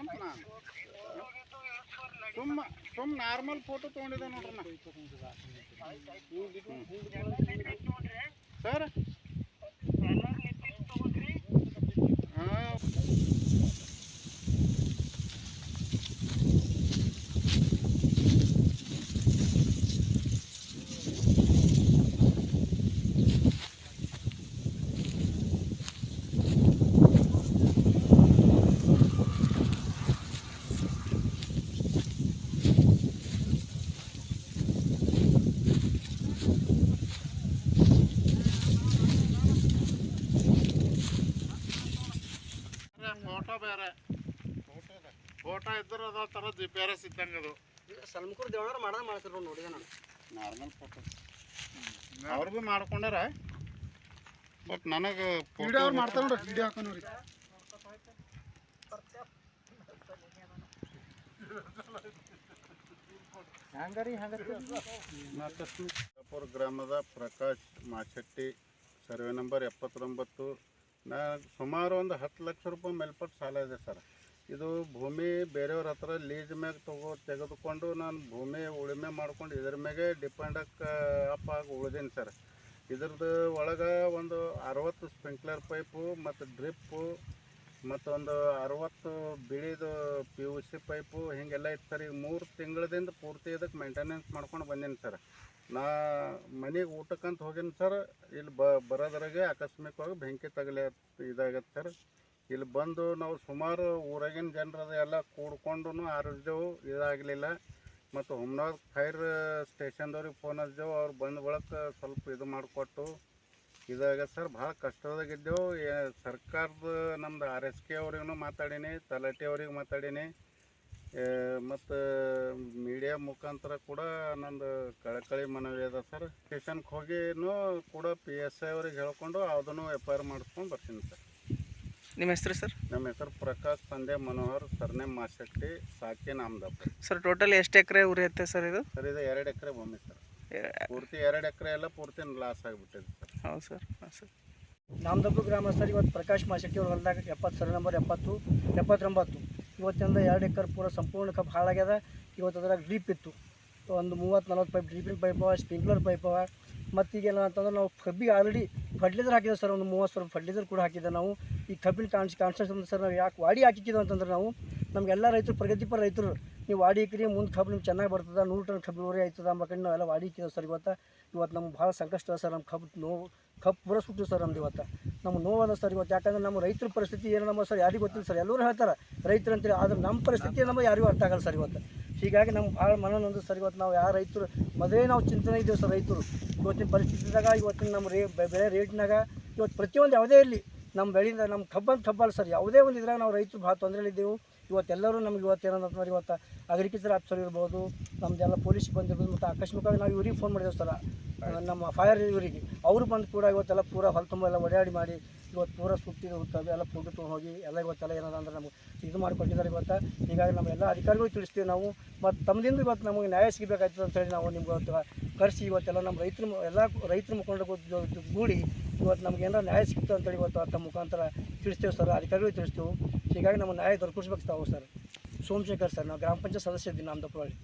ಅಂತ ನಾನು ಸುಮ್ಮ ಸುಮ್ಮ ನಾರ್ಮಲ್ ಫೋಟೋ ತೊಗೊಂಡಿದ್ದೆ ನೋಡ್ರಿ ನಾ ಸರ್ ಫೋಟೋ ಬೇರೆ. ಫೋಟೋ ಇದ್ರೆ ಅದ ಥರ ಜಿ ಪಿ ಆರ್ ಎಸ್ ಇದ್ದಂಗೆ ಅದು ಸಲ್ಮಕೂರ್ ದೇವಣ್ಣವ್ರು ಮಾಡೋದು ಮಾಡ್ತಿರೋ ನೋಡಿದೆ ನಾನು. ನಾರ್ಮಲ್ ಫೋಟೋ ಅವ್ರು ಭೀ ಮಾಡ್ಕೊಂಡಾರ? ಬಟ್ ನನಗೆ ವಿಡಿಯೋ ಅವ್ರು ಮಾಡ್ತಾರೆ ನೋಡ್ರಿ ವಿಡಿಯೋ ಹಾಕೋನವ್ರಿ ಹಂಗಾರಿ ಕಪೂರ್ ಗ್ರಾಮದ ಪ್ರಕಾಶ್ ಮಾಚಟ್ಟಿ ಸರ್ವೆ ನಂಬರ್ ಎಪ್ಪತ್ತೊಂಬತ್ತು ನಾ ಸುಮಾರು ಒಂದು ಹತ್ತು ಲಕ್ಷ ರೂಪಾಯಿ ಮೇಲ್ಪಟ್ಟು ಸಾಲ ಇದೆ ಸರ್. ಇದು ಭೂಮಿ ಬೇರೆಯವ್ರ ಹತ್ರ ಲೀಸ್ ಮ್ಯಾಗ ತಗೋ ತೆಗೆದುಕೊಂಡು ನಾನು ಭೂಮಿ ಉಳುಮೆ ಮಾಡ್ಕೊಂಡು ಇದ್ರ ಮ್ಯಾಗೆ ಡಿಪೆಂಡ್ ಅಪ್ ಆಗಿ ಉಳಿದೀನಿ ಸರ್. ಇದ್ರದ್ದು ಒಳಗೆ ಒಂದು ಅರವತ್ತು ಸ್ಪ್ರಿಂಕ್ಲರ್ ಪೈಪು ಮತ್ತು ಡ್ರಿಪ್ಪು ಮತ್ತೊಂದು ಅರವತ್ತು ಬಿಳಿದು ಪಿ ಯು ಸಿ ಪೈಪು ಹೀಗೆಲ್ಲ ಇತ್ತು ಸರ್ ಈಗ ಮೂರು ತಿಂಗಳದಿಂದ ಪೂರ್ತಿ ಇದಕ್ಕೆ ಮೇಂಟೆನೆನ್ಸ್ ಮಾಡ್ಕೊಂಡು ಬಂದೀನಿ ಸರ್ ನಾ ಮನೆಗೆ ಊಟಕ್ಕಂತ ಹೋಗೀನಿ ಸರ್ ಇಲ್ಲಿ ಬ, ಬರೋದ್ರಾಗೆ ಆಕಸ್ಮಿಕವಾಗಿ ಬೆಂಕಿ ತಗಲಿ ಇದಾಗತ್ತೆ ಸರ್ ಇಲ್ಲಿ ಬಂದು ನಾವು ಸುಮಾರು ಊರಾಗಿನ ಜನರದ ಎಲ್ಲ ಕೂಡ್ಕೊಂಡು ಆರಿಸ್ದೆವು, ಇದಾಗಲಿಲ್ಲ. ಮತ್ತು ಹುಮ್ನಾಬಾದ್ ಫೈರ್ ಸ್ಟೇಷನ್ದವ್ರಿಗೆ ಫೋನ್ ಹಚ್ಚಿದೆವು ಅವ್ರು ಬಂದ ಬಳಕ ಸ್ವಲ್ಪ ಇದು ಮಾಡಿಕೊಟ್ಟು ಇದಾಗ ಸರ್ ಭಾಳ ಕಷ್ಟದಾಗಿದ್ದೆವು ಏ- ಸರ್ಕಾರದ ನಮ್ದು ಆರ್ ಎಸ್ ಕೆ ಅವ್ರಿಗೂ ಮಾತಾಡೀನಿ ತಲಾಟೆ ಅವ್ರಿಗೆ ಮಾತಾಡೀನಿ. ಮತ್ತು ಮೀಡಿಯಾ ಮುಖಾಂತರ ಕೂಡ ನಂದು ಕಳಕಳಿ ಮನವಿ ಅದ ಸರ್. ಸ್ಟೇಷನ್ಗೆ ಹೋಗಿನೂ ಕೂಡ ಪಿ ಎಸ್ ಐ ಅವ್ರಿಗೆ ಹೇಳ್ಕೊಂಡು ಅದನ್ನು ಎಫ್ ಐ ಆರ್ ಮಾಡಿಸ್ಕೊಂಡು ಬರ್ತೀನಿ ಸರ್. ನಿಮ್ಮ ಹೆಸರು ಸರ್? ನಮ್ಮ ಹೆಸರು ಪ್ರಕಾಶ್ ತಂದೆ ಮನೋಹರ್ ಸರ್ನೇಮ್ ಮಾಶೆಟ್ಟಿ ಸಾಕಿ ನಾಮದಪ್ಪ. ಸರ್ ಟೋಟಲ್ ಎಷ್ಟು ಎಕರೆ ಉರಿಯುತ್ತೆ ಸರ್ ಇದು? ಸರ್ ಇದು ಎರಡು ಎಕರೆ ಭೂಮಿ ಸರ್. ಪೂರ್ತಿ ಎರಡು ಎಕರೆ ಎಲ್ಲ ಪೂರ್ತಿ ಲಾಸ್ ಆಗಿಬಿಟ್ಟಿದೆ. ಹೌದು ಸರ್ ಹಾಂ ಸರ್. ನಾಮದಬ್ಬು ಗ್ರಾಮ ಸರ್ ಇವತ್ತು ಪ್ರಕಾಶ್ ಮಾಶೆಟ್ಟಿ ಅವ್ರ ಹೊಲದಾಗ ಎಪ್ಪತ್ತು ಸರ್ ನಂಬರ್ ಎಪ್ಪತ್ತು, ಎಪ್ಪತ್ತೊಂಬತ್ತು. ಇವತ್ತಿಂದ ಎರಡು ಎಕರ್ ಪೂರ ಸಂಪೂರ್ಣ ಕಬ್ಬು ಹಾಳಾಗ್ಯದ. ಇವತ್ತು ಅದ್ರಾಗ ಡ್ರೀಪ್ ಇತ್ತು. ಒಂದು ಮೂವತ್ತು ನಲ್ವತ್ತು ಪೈಪ್ ಡ್ರೀಪಿನ ಪೈಪ್ ಅವ ಸ್ಪ್ರಿಂಕ್ಲರ್ ಪೈಪ್ ಅವ. ಮತ್ತು ಈಗೆಲ್ಲ ಅಂತಂದ್ರೆ ನಾವು ಕಬ್ಬಿಗೆ ಆಲ್ರೆಡಿ ಫರ್ಟಿಲೈಸರ್ ಹಾಕಿದ್ದೆ ಸರ್, ಒಂದು ಮೂವತ್ತು ಸಾವಿರ ಫರ್ಟಿಲೈಸರ್ ಕೂಡ ಹಾಕಿದ್ದೆ ನಾವು. ಈ ಕಬ್ಬಿನ ಕಾನ್ಸ್ ಕಾನ್ಸ್ಟ್ರಕ್ಷನ್ ಸರ್, ನಾವು ಯಾಕೆ ವಾಡಿ ಹಾಕಿಕ್ಕಿದ್ದು ಅಂತಂದ್ರೆ ನಾವು. ನಮಗೆಲ್ಲ ರೈತರು, ಪ್ರಗತಿಪರ ರೈತರು ನೀವು ವಾಡಿ ಹಾಕಿರಿ ಮುಂದೆ ಕಬ್ಬು ನಿಮ್ಗೆ ಚೆನ್ನಾಗಿ ಬರ್ತದೆ, ನೂರು ಟನ್ ಕಬ್ಬು ಇಳುವರಿ ಆಯ್ತದ ಅಂಬಕಂಡು ನಾವೆಲ್ಲ ವಾಡಿ ಹಾಕಿದ್ದೇವೆ ಸರ್ ಇವತ್ತು. ಇವತ್ತು ನಮ್ಗೆ ಭಾಳ ಸಂಕಷ್ಟ ಅದ ಸರ್ ನಮ್ಮ ಕಬ್ಬು ನೋವು, ಕಬ್ಬು ಪೂರ ಸುಟ್ಟು ಸರ್ ನಮ್ದು ಇವತ್ತು. ನಮ್ಮ ನೋವದ ಸರ್ ಇವತ್ತು, ಯಾಕಂದ್ರೆ ನಮ್ಮ ರೈತರ ಪರಿಸ್ಥಿತಿ ಏನು ನಮ್ಮ ಸರ್ ಯಾರಿಗೂ ಗೊತ್ತಿಲ್ಲ ಸರ್, ಎಲ್ಲರೂ ಹೇಳ್ತಾರೆ ರೈತರು ಅಂತೇಳಿ ಆದ್ರೆ ನಮ್ಮ ಪರಿಸ್ಥಿತಿ ನಮ್ಮ ಯಾರಿಗೂ ಅರ್ಥ ಆಗಲ್ಲ ಸರ್ ಇವತ್ತು. ಹೀಗಾಗಿ ನಮ್ಮ ಭಾಳ ಮನನೊಂದು ಸರ್ ಇವತ್ತು, ನಾವು ಯಾರು ರೈತರು ಮೊದಲೇ ನಾವು ಚಿಂತನೆ ಇದ್ದೇವೆ ಸರ್ ರೈತರು. ಇವತ್ತಿನ ಪರಿಸ್ಥಿತಿದಾಗ, ಇವತ್ತಿನ ನಮ್ಮ ರೇ ಬೆಳೆ ರೇಟ್ನಾಗ, ಇವತ್ತು ಪ್ರತಿಯೊಂದು ಯಾವುದೇ ಇರಲಿ ನಮ್ಮ ಬೆಳೆಯಿಂದ ನಮ್ಮ ಕಬ್ಬಂದು ಕಬ್ಬಲ್ಲ ಸರ್, ಯಾವುದೇ ಒಂದು ಇದ್ರಾಗ ನಾವು ರೈತರು ಭಾಳ ತೊಂದರೆಲಿದ್ದೆವು. ಇವತ್ತೆಲ್ಲರೂ ನಮ್ಗೆ ಇವತ್ತು ಏನಂತಂದ್ರೆ ಇವತ್ತು ಅಗ್ರಿಕಲ್ಚರ್ ಆಫೀಸರ್ ಇರ್ಬೋದು ನಮ್ಮದೆಲ್ಲ ಪೊಲೀಸ್ ಬಂದಿರ್ಬೋದು ಮತ್ತು ಆಕಸ್ಮಿಕವಾಗಿ ನಾವು ಇವ್ರಿಗೆ ಫೋನ್ ಮಾಡಿದ್ದೇವೆ ಸರ್. ನಮ್ಮ ಫೈರ್ ಇವರಿಗೆ. ಅವರು ಬಂದು ಕೂಡ ಇವತ್ತೆಲ್ಲ ಪೂರ ಹೊಲ ತುಂಬ ಎಲ್ಲ ಓಡಾಡಿ ಮಾಡಿ ಇವತ್ತು ಪೂರ ಸುತ್ತಿ ಹೋಗ್ತವೆ ಎಲ್ಲ ಫುಡ್ ತೊಗೊಂಡು ಹೋಗಿ ಎಲ್ಲ ಇವತ್ತೆಲ್ಲ ಏನದ ಅಂದ್ರೆ ನಮಗೆ ಇದು ಮಾಡಿಕೊಟ್ಟಿದ್ದಾರೆ ಇವತ್ತು. ಹೀಗಾಗಿ ನಮ್ಮ ಎಲ್ಲ ಅಧಿಕಾರಿಗಳು ತಿಳಿಸ್ತೀವಿ ನಾವು. ಮತ್ತು ತಮ್ಮದಿಂದ ಇವತ್ತು ನಮಗೆ ನ್ಯಾಯ ಸಿಗಬೇಕಾಯ್ತದೆ ಅಂತೇಳಿ ನಾವು ನಿಮ್ಗೆ ಇವತ್ತು ಕರೆಸಿ ಇವತ್ತೆಲ್ಲ ನಮ್ಮ ರೈತರು ಎಲ್ಲ ರೈತರ ಮುಖಂಡ ಗೂಡಿ ಇವತ್ತು ನಮ್ಗೆ ಏನಾರ ನ್ಯಾಯ ಸಿಕ್ತು ಅಂತೇಳಿ ಇವತ್ತು ತಮ್ಮ ಮುಖಾಂತರ ತಿಳಿಸ್ತೇವೆ ಸರ್ ಅಧಿಕಾರಿಗಳು ತಿಳಿಸ್ತೇವೆ. ಹೀಗಾಗಿ ನಮ್ಮ ನ್ಯಾಯ ದೊರಕಿಸ್ಬೇಕು ತಾವು ಸರ್. ಸೋಮಶೇಖರ್ ಸರ್, ನಾವು ಗ್ರಾಮ ಪಂಚಾಯತ್ ಸದಸ್ಯ ಇದ್ದೀನಿ ನಮ್ಮದಪ್ಪಳ್ಳಿ